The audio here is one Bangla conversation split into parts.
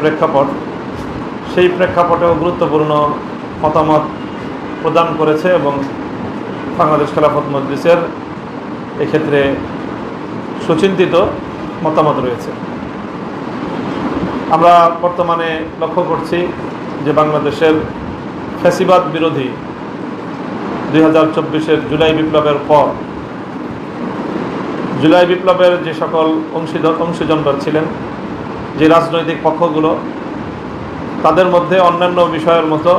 প্রেক্ষাপট, সেই প্রেক্ষাপটেও গুরুত্বপূর্ণ মতামত প্রদান করেছে এবং বাংলাদেশ খেলাফত মজলিসের এক্ষেত্রে সুচিন্তিত মতামত রয়েছে। আমরা বর্তমানে লক্ষ্য করছি যে বাংলাদেশের ফ্যাসিবাদ বিরোধী দুই হাজার চব্বিশের জুলাই বিপ্লবের পর, জুলাই বিপ্লবের যে সকল অংশীদার অংশীজনরা ছিলেন যে রাজনৈতিক পক্ষগুলো, তাদের মধ্যে অন্যান্য বিষয়ের মতো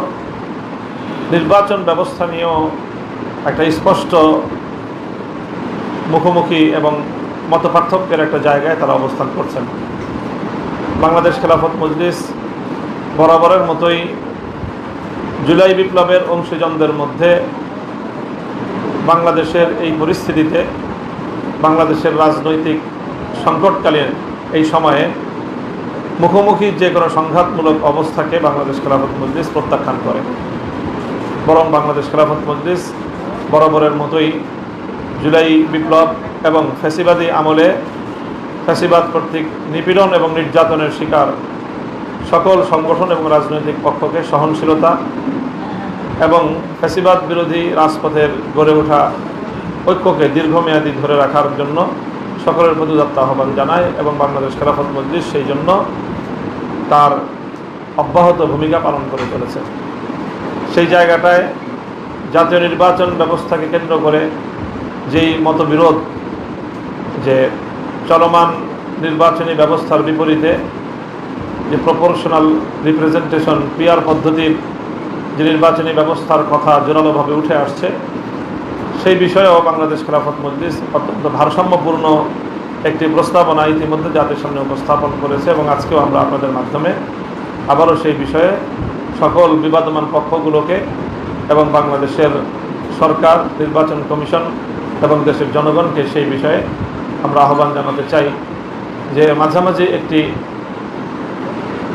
নির্বাচন ব্যবস্থা নিয়েও একটা স্পষ্ট মুখোমুখি এবং মতপার্থক্যের একটা জায়গায় তারা অবস্থান করছেন। বাংলাদেশ খেলাফত মজলিস বরাবরের মতোই জুলাই বিপ্লবের অংশীজনদের মধ্যে বাংলাদেশের এই পরিস্থিতিতে বাংলাদেশের রাজনৈতিক সংকটকালীন এই সময়ে মুখোমুখি যে কোনো সংঘাতমূলক অবস্থাকে বাংলাদেশ খেলাফত মজলিস প্রত্যাখ্যান করে। বরং বাংলাদেশ খেলাফত মজলিস বরাবরের মতোই জুলাই বিপ্লব এবং ফ্যাসিবাদী আমলে ফ্যাসিবাদ কর্তৃক নিপীড়ন এবং নির্যাতনের শিকার সকল সংগঠন এবং রাজনৈতিক পক্ষকে সহনশীলতা এবং ফ্যাসিবাদ বিরোধী রাজপথের গড়ে ওঠা ঐক্যকে দীর্ঘমেয়াদী ধরে রাখার জন্য সকলের প্রতি দত্ত আহ্বান জানায় এবং বাংলাদেশ খেলাফত মজলিস সেই জন্য তার অব্যাহত ভূমিকা পালন করে চলেছে। সেই জায়গাটায় জাতীয় নির্বাচন ব্যবস্থাকে কেন্দ্র করে যেই মতবিরোধ, যে চলমান নির্বাচনী ব্যবস্থার বিপরীতে যে প্রপোর্শনাল রিপ্রেজেন্টেশন পিয়ার পদ্ধতির যে নির্বাচনী ব্যবস্থার কথা জোরালোভাবে উঠে আসছে সেই বিষয়েও বাংলাদেশ খেলাফত মজলিস অত্যন্ত ভারসাম্যপূর্ণ একটি প্রস্তাবনা ইতিমধ্যে জাতির সামনে উপস্থাপন করেছে এবং আজকেও আমরা আপনাদের মাধ্যমে আবারও সেই বিষয়ে সকল বিবাদমান পক্ষগুলোকে এবং বাংলাদেশের সরকার, নির্বাচন কমিশন এবং দেশের জনগণকে সেই বিষয়ে আমরা আহ্বান জানাতে চাই যে মাঝামাঝি একটি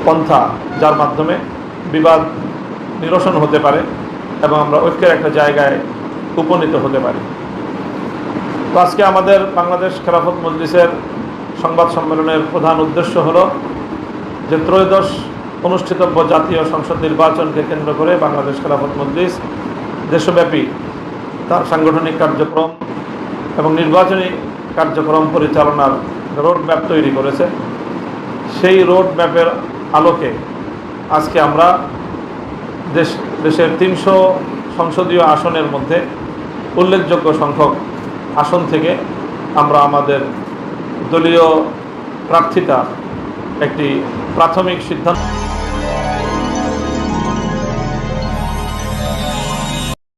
পন্থা যার মাধ্যমে বিবাদ নিরসন হতে পারে এবং আমরা ঐক্যের একটা জায়গায় উপনীত হতে পারি। তো আজকে আমাদের বাংলাদেশ খেলাফত মজলিসের সংবাদ সম্মেলনের প্রধান উদ্দেশ্য হল যে ত্রয়োদশ অনুষ্ঠিতব্য জাতীয় সংসদ নির্বাচনকে কেন্দ্র করে বাংলাদেশ খেলাফত মজলিস দেশব্যাপী তার সাংগঠনিক কার্যক্রম এবং নির্বাচনী কার্যক্রম পরিচালনার রোড ম্যাপ তৈরি করেছে। সেই রোড ম্যাপের আলোকে আজকে আমরা দেশ দেশের তিনশো সংসদীয় আসনের মধ্যে উল্লেখযোগ্য সংখ্যক আসন থেকে আমরা আমাদের দলীয় প্রার্থিতা একটি প্রাথমিক সিদ্ধান্ত